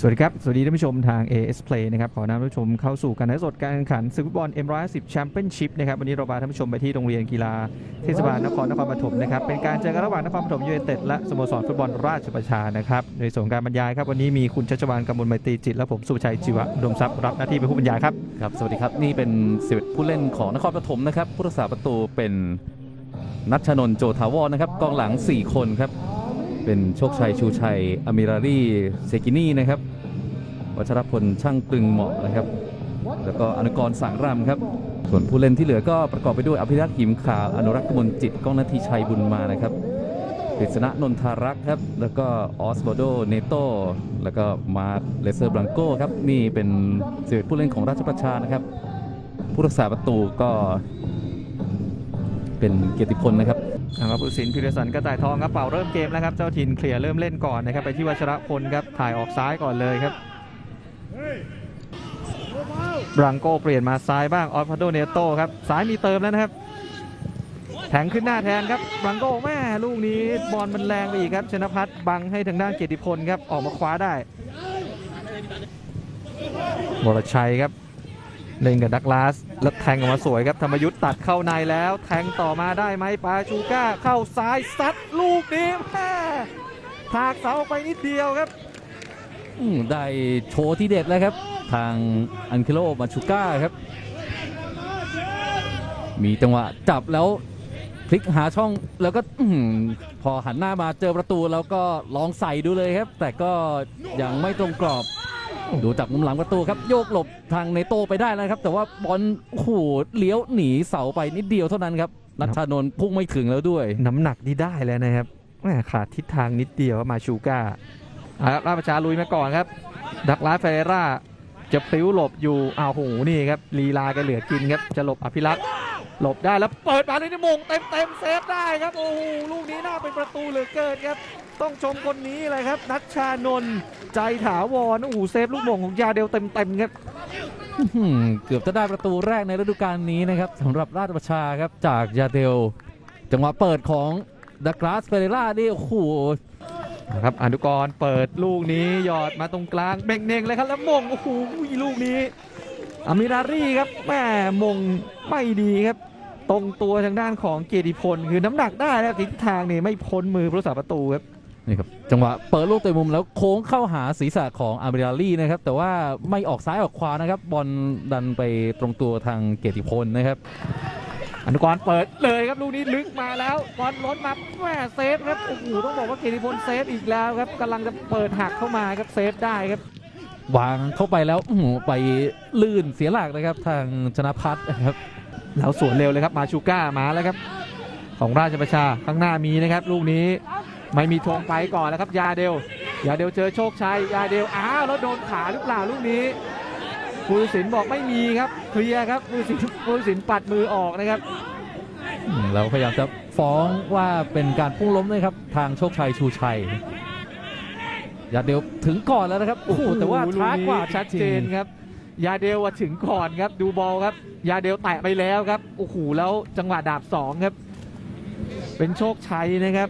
สวัสดีครับ สวัสดีท่านผู้ชมทาง AS Play นะครับ ขอนำท่านผู้ชมเข้าสู่การถ่ายสดการแข่งขันศึกฟุตบอล M110 Championship นะครับ วันนี้เราพาท่านผู้ชมไปที่โรงเรียนกีฬาเทศบาลนครนครปฐมนะครับ เป็นการเจอกันระหว่างนครปฐมยูไนเต็ดและสโมสรฟุตบอลราชประชานะครับ ในส่วนการบรรยายครับ วันนี้มีคุณชัชวานกำมลไมตรีจิต และผมสุภชัยจิวะดมทรัพย์รับหน้าที่เป็นผู้บรรยายครับ ครับ สวัสดีครับ นี่เป็นสิบผู้เล่นของนครปฐมนะครับ ผู้รักษาประตูเป็นนัชชนน์โจทาวรนะครับ กองหลัง 4 คนครับ เป็นโชคชัยชูชัยอามิรารีเซกินี่นะครับ วัชรพลช่างตึงเหมาะนะครับ แล้วก็อนุกรสังรำครับ ส่วนผู้เล่นที่เหลือก็ประกอบไปด้วยอภิรักษ์หิมขาวอนุรักษ์กมลจิตก้องนาทีชัยบุญมานะครับกฤษณะนนทารักษ์ครับ แล้วก็ออสโบโดเนโตแล้วก็มาเลเซอร์บรังโกครับ นี่เป็นสิบผู้เล่นของราชประชานะครับ ผู้รักษาประตูก็เป็นเกียรติพลนะครับ นะครับผู้สินพิรสันกระต่ายทองครับเป่าเริ่มเกมแล้วครับ เจ้าถิ่นเคลียร์เริ่มเล่นก่อนนะครับไปที่วัชระพลครับถ่ายออกซ้ายก่อนเลยครับบรังโกเปลี่ยนมาซ้ายบ้างออสพาโดเนโตครับซ้ายมีเติมแล้วนะครับแทงขึ้นหน้าแทนครับบรังโกแม่ลูกนี้บอลมันแรงไปอีกครับชนพัฒน์บังให้ทางด้านเกียรติพลครับออกมาคว้าได้วรชัยครับ เล่นกับดักลาสแล้วแทงออกมาสวยครับธรรมยุทธ์ตัดเข้าในแล้ว แทงต่อมาได้ไหมปาชูก้าเข้าซ้ายซัดลูกนี้แม่ถากเสาไปนิดเดียวครับได้โชว์ที่เด็ดแล้วครับ ทางอันเคโลมาชูก้าครับ มีจังหวะจับแล้วพลิกหาช่องแล้วก็อพอหันหน้ามาเจอประตูแล้วก็ลองใส่ดูเลยครับ แต่ก็ยังไม่ตรงกรอบ ดูจากมุมหลังประตูครับโยกหลบทางในโตไปได้แล้วครับ แต่ว่าบอลโอ้โหเลี้ยวหนีเสาไปนิดเดียวเท่านั้นครับนัทชานนท์พุ่งไม่ถึงแล้วด้วย น้ำหนักนี่ได้แล้วนะครับแม่ขาดทิศทางนิดเดียวมาชูก้าอาครับราชประชาลุยมาก่อนครับ ดักลาเฟเรร่าจะปิ้วหลบอยู่อ้าวโหนี่ครับลีลาแกเหลือกินครับจะหลบอภิรักษ์หลบได้แล้วเปิดมาเลยนี่มงเต็มเต็มเซฟได้ครับโอ้โหลูกนี้น่าเป็นประตูเหลือเกินครับ ต้องชมคนนี้เลยครับ นัชชานนท์ใจถาวรโอ้โหเซฟลูกมงของยาเดลเต็มเต็มๆครับเกือบจะได้ประตูแรกในฤดูกาลนี้นะครับสำหรับราชประชาครับจากยาเดล จังหวะเปิดของดักลาสเฟเรล่านี่โอ้โหครับอนุกรเปิดลูกนี้หยอดมาตรงกลางเบ่งเน่งเลยครับแล้วมงโอ้โหลูกนี้อามิรารี่ครับแม่มงไม่ดีครับ ตรงตัวทางด้านของเกียรติพลคือน้ำหนักได้แล้วทิศทางนี่ไม่พ้นมือผู้รักษาประตูครับ นี่ครับจังหวะเปิดลูกเตะมุมแล้วโค้งเข้าหาศีรษะของอาร์เบราลี่นะครับ แต่ว่าไม่ออกซ้ายออกขวานะครับ บอลดันไปตรงตัวทางเกียรติพลนะครับ อนุกรเปิดเลยครับลูกนี้ลึกมาแล้วบอลล้นมาแม่เซฟครับโอ้โหต้องบอกว่าเกียรติพลเซฟอีกแล้วครับกำลังจะเปิดหักเข้ามาครับเซฟได้ครับวางเข้าไปแล้วอื้อหือไปลื่นเสียหลักนะครับ ทางชนะพัฒน์นะครับแล้วสวนเร็วเลยครับมาชูก้ามาแล้วครับ ของราชประชาข้างหน้ามีนะครับ ลูกนี้ ไม่มีธงไปก่อนแล้วครับ ยาเดลยาเดลเจอโชคชัยยาเดลอ้าวแล้วโดนขาหรือเปล่าลูกนี้ผู้ตัดสินบอกไม่มีครับเคลียร์ครับผู้ตัดสินผู้ตัดสินปัดมือออกนะครับอืมเราพยายามจะฟ้องว่าเป็นการพุ่งล้มนะครับ ทางโชคชัยชูชัยอย่าเดี๋ยวถึงก่อนแล้วนะครับโอ้โหแต่ว่าช้ากว่าชัดเจนครับ ยาเดลว่าถึงก่อนครับ ดูบอลครับ ยาเดลแตะไปแล้วครับโอ้โหแล้วจังหวะดาบสองครับ เป็นโชคชัยนะครับ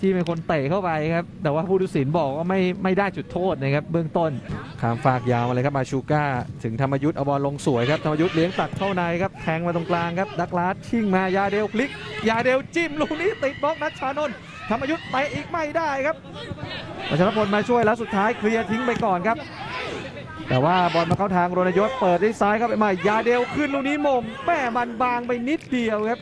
ที่เป็นคนเตะเข้าไปครับ แต่ว่าผู้ตัดสินบอกว่าไม่ไม่ได้จุดโทษนะครับ เบื้องต้นขามฝากยาวมาเลยครับมาชูก้า ถึงธรรมยุทธ์เอาบอลลงสวยครับธรรมยุทธ์เลี้ยงตัดเข้าในครับแทงมาตรงกลางครับดักลาสชิ่งมายาเดลพลิก ยาเดลจิ้มลูกนี้ติดบล็อกนัชชานนท์ธรรมยุทธ์เตะอีกไม่ได้ครับวัชรพลมาช่วยแล้วสุดท้ายเคลียร์ทิ้งไปก่อนครับ แต่ว่าบอลมาเข้าทางโรนยศเปิดด้วยซ้ายครับไปใหม่ยาเดลขึ้นลูกนี้มงแม่มันบางไปนิดเดียวครับ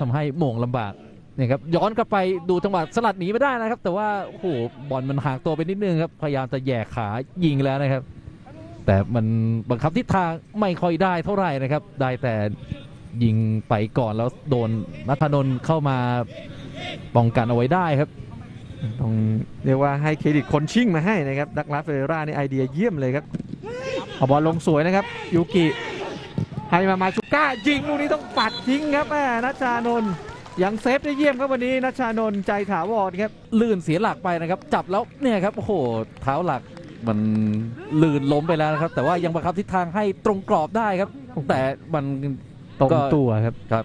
ทำให้โหม่งลำบาก นี่ยครับย้อนกลับไปดูจังหวะสลัดหนีไม่ได้นะครับ แต่ว่าโอ้โหบอลมันห่างตัวไปนิดนึงครับพยายามจะแหย่ขายิงแล้วนะครับ แต่มันบังคับทิศทางไม่ค่อยได้เท่าไหร่นะครับ ได้แต่ยิงไปก่อนแล้วโดนนัทนนท์เข้ามาป้องกันเอาไว้ได้ครับต้องเรียกว่าให้เครดิตคนชิ่งมาให้นะครับดักลาสเฟเรร่านี่ไอเดียเยี่ยมเลยครับเอาบอลลงสวยนะครับยูกิให้มามาชูก้ายิงลูกนี้ต้องปัดทิ้งครับแม่นัชชานนท์ ยังเซฟได้เยี่ยมครับวันนี้นัชชานนท์ใจถาวรครับลื่นเสียหลักไปนะครับ จับแล้วเนี่ยครับโอ้โหเท้าหลักมันลื่นล้มไปแล้วนะครับ แต่ว่ายังบังคับทิศทางให้ตรงกรอบได้ครับ แต่มันตรงก็ตัวครับครับ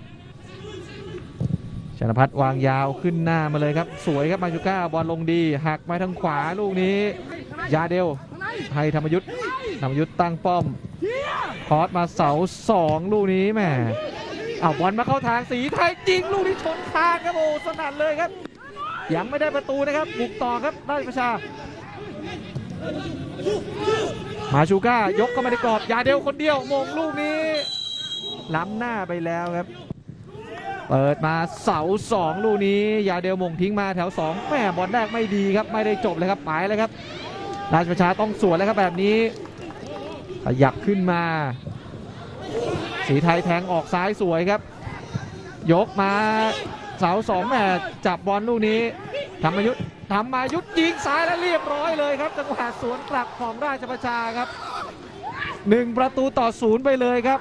ชนพัฒน์วางยาวขึ้นหน้ามาเลยครับ สวยครับมาชูก้าบอลลงดีหักมาทางขวาลูกนี้ ยาเดลให้ธรรมยุทธ์ธรรมยุทธ์ตั้งป้อมคอสมาเสาสองลูกนี้แหม เอาบอลมาเข้าทางสีไทยยิงลูกนี้ชนคานครับโอ้สนั่นเลยครับ ยังไม่ได้ประตูนะครับบุกต่อครับราชประชา มาชูก้ายกเข้ามาในกรอบยาเดลคนเดียวมงลูกนี้ ล้ำหน้าไปแล้วครับ เปิดมาเสาสองลูกนี้ยาเดลมงทิ้งมาแถวสองแม่บอลแรกไม่ดีครับไม่ได้จบเลยครับไปเลยครับ ราชประชาต้องสวนแล้วครับแบบนี้ขยับขึ้นมา สีไทยแทงออกซ้ายสวยครับ ยกมาเสาสองแม่จับบอลลูกนี้ธรรมยุทธ์ธรรมายุทธ์ยิงซ้ายแล้วเรียบร้อยเลยครับจังหวะสวนกลับของราชประชาครับหนึ่งประตูต่อศูนย์ไปเลยครับ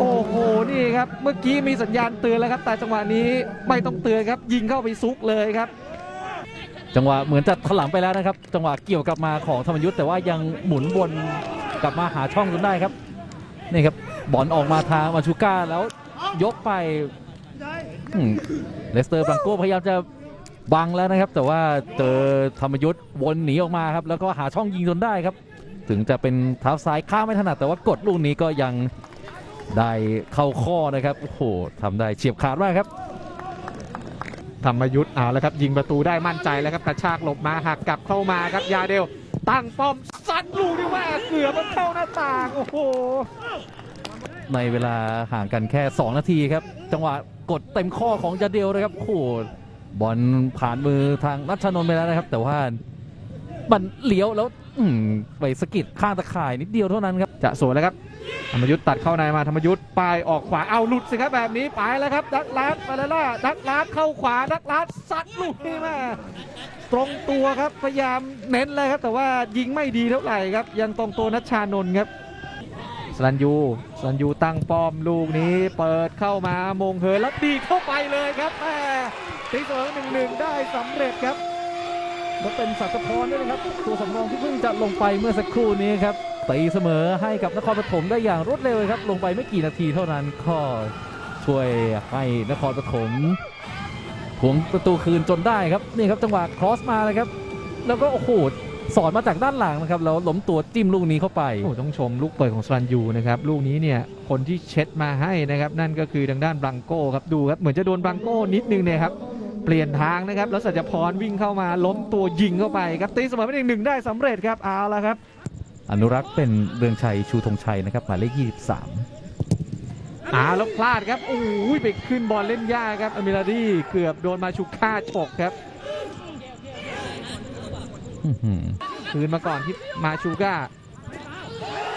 โอ้โหนี่ครับเมื่อกี้มีสัญญาณเตือนแล้วครับ แต่จังหวะนี้ไม่ต้องเตือนครับ ยิงเข้าไปซุกเลยครับ จังหวะเหมือนจะถลำไปแล้วนะครับ จังหวะเกี่ยวกลับมาของธรรมยุทธ์แต่ว่ายังหมุนวนกลับมาหาช่องจนได้ครับ นี่ครับบอลออกมาทางมาชูก้าแล้วยกไปเลสเตอร์บรังโกพยายามจะบังแล้วนะครับ แต่ว่าเจอธรรมยุทธ์วนหนีออกมาครับ แล้วก็หาช่องยิงจนได้ครับ ถึงจะเป็นเท้าซ้ายข้าไม่ถนัดแต่ว่ากดลูกนี้ก็ยังได้เข้าข้อนะครับโอ้โหทำได้เฉียบขาดมากครับธรรมยุทธ์เอาแล้วครับยิงประตูได้มั่นใจแล้วครับกระชากหลบมาหักกลับเข้ามาครับยาเดลตั้งป้อม ดลูกนี่ว่าเกือบมันเข้าหน้าต่างโอ้โหในเวลาห่างกันแค่ 2 นาทีครับ จังหวะกดเต็มข้อของจาเดียวเลยครับโอ้โหบอลผ่านมือทางรัชนนท์ไปแล้วนะครับ แต่ว่ามันเลี้ยวแล้ว อืมไปสะกิดข้างตะข่ายนิดเดียวเท่านั้นครับ จะสวนแล้วครับธรรมยุทธ์ตัดเข้าในมาธรรมยุทธ์ปลายออกขวาเอาหลุดสิครับแบบนี้ไปแล้วครับ ดักลาดมาแล้วล่ะดักลาดเข้าขวาดักลาดซัดลูกนี่มาตรงตัวครับพยายามเน้นเลยครับ แต่ว่ายิงไม่ดีเท่าไหร่ครับ ยังตรงตัวนัชชานนท์ครับสลันยูสลันยูตั้งป้อมลูกนี้ เปิดเข้ามามงเหินแล้วดีดเข้าไปเลยครับแม่ตีเสมอหนึ่งหนึ่งได้สำเร็จครับ แล้วเป็นสัตพรด้วยนะครับ ตัวสำรองที่เพิ่งจะลงไปเมื่อสักครู่นี้ครับตีเสมอให้กับนครปฐมได้อย่างรวดเร็วเลยครับ ลงไปไม่กี่นาทีเท่านั้นก็ช่วยให้นครปฐมทวงประตูคืนจนได้ครับนี่ครับจังหวะครอสมาเลยครับ แล้วก็โอ้โหสอดมาจากด้านหลังนะครับแล้วล้มตัวจิ้มลูกนี้เข้าไปโอ้ต้องชมลูกเปิดของสรันยูนะครับลูกนี้เนี่ยคนที่เช็ดมาให้นะครับนั่นก็คือทางด้านบังโก้ครับดูครับเหมือนจะโดนบังโก้นิดนึงเนี่ยครับ เปลี่ยนทางนะครับแล้วสัจพรวิ่งเข้ามาล้มตัวยิงเข้าไปครับตีเสมอเป็นหนึ่งหนึ่งได้สำเร็จครับเอาละครับ อนุรักษ์เป็นเรืองชัยชูธงชัยนะครับหมายเลข23อาแล้วพลาดครับโอ้ยไปขึ้นบอลเล่นยากครับอเมราดีเกือบโดนมาชุก้าฉกครับอื้อหือคืนมาก่อนที่มาชูก้า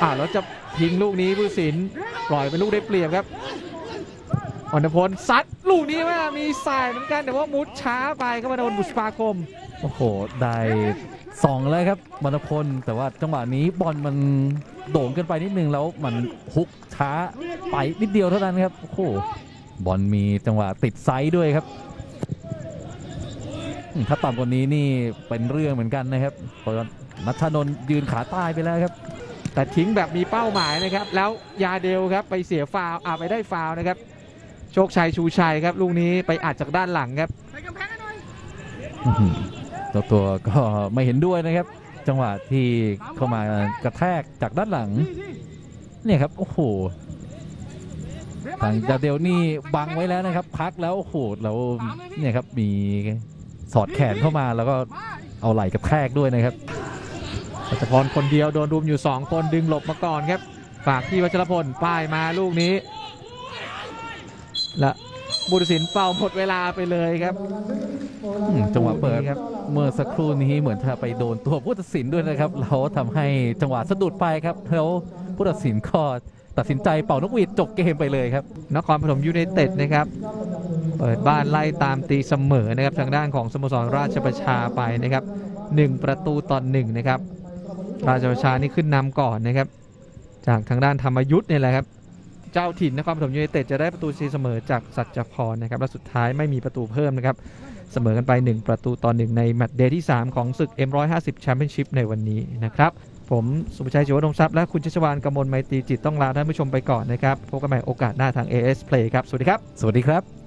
อ่าแล้วจะทิ้งลูกนี้ผู้สินปล่อยเป็นลูกได้เปรียบครับ อรพลซัดลูกนี้ว่ามีสายเหมือนกันแต่ว่ามุดช้าไปก็มาโดนบุษปาคม โอ้โห ได้สองเลยครับบรรพลแต่ว่าจังหวะนี้บอลมันโด่งเกินไปนิดนึงแล้วมันฮุกช้าไปนิดเดียวเท่านั้นครับโอ้โหบอลมีจังหวะติดไซด์ด้วยครับอืมถ้าต่ำกว่านี้นี่เป็นเรื่องเหมือนกันนะครับเพราะว่านัทชานนท์ยืนขาตายไปแล้วครับ แต่ทิ้งแบบมีเป้าหมายนะครับ แล้วยาเดลครับไปเสียฟาวล์อ่าไปได้ฟาวล์นะครับ โชคชัยชูชัยครับลูกนี้ไปอัดจากด้านหลังครับอื้อหือเจ้าตัวก็ไม่เห็นด้วยนะครับ จังหวะที่เข้ามากระแทกจากด้านหลัง เนี่ยครับโอ้โหทางดาเดลนี่บังไว้แล้วนะครับ พักแล้วโอ้โหแล้วเนี่ยครับมีสอดแขนเข้ามาแล้วก็เอาไหล่กับแทกด้วยนะครับปัจพรคนเดียวโดนรุมอยู่ 2 คนดึงหลบมาก่อนครับ ฝากที่วัชรพลป้ายมาลูกนี้ และบุตรศิลป์เป่าหมดเวลาไปเลยครับอืมจังหวะเปิดครับ เมื่อสักครู่นี้เหมือนจะไปโดนตัวผู้ตัดสินด้วยนะครับแล้วทำให้จังหวะสะดุดไปครับแล้วผู้ตัดสินก็ตัดสินใจเป่านกหวีดจบเกมไปเลยครับ นครปฐมยูไนเต็ดนะครับ เปิดบ้านไล่ตามตีเสมอนะครับ ทางด้านของสโมสรราชประชาไปนะครับ 1 ประตูต่อหนึ่งนะครับ ราชประชานี่ขึ้นนำก่อนนะครับ จากทางด้านธรรมยุทธ์เนี่ยแหละครับ เจ้าถิ่นนครปฐมยูไนเต็ดจะได้ประตูชีเสมอจากสัจพรนะครับและสุดท้ายไม่มีประตูเพิ่มนะครับเสมอกันไป 1 ประตูต่อหนึ่งในแมตช์เดย์ที่ 3 ของศึก M150 Championship ในวันนี้นะครับผมสุภชัยจิวดงทรัพย์และคุณชัชวานกมลไมตรีจิตต้องลาท่านผู้ชมไปก่อนนะครับพบกันใหม่โอกาสหน้าทาง AS Play ครับ สวัสดีครับ สวัสดีครับ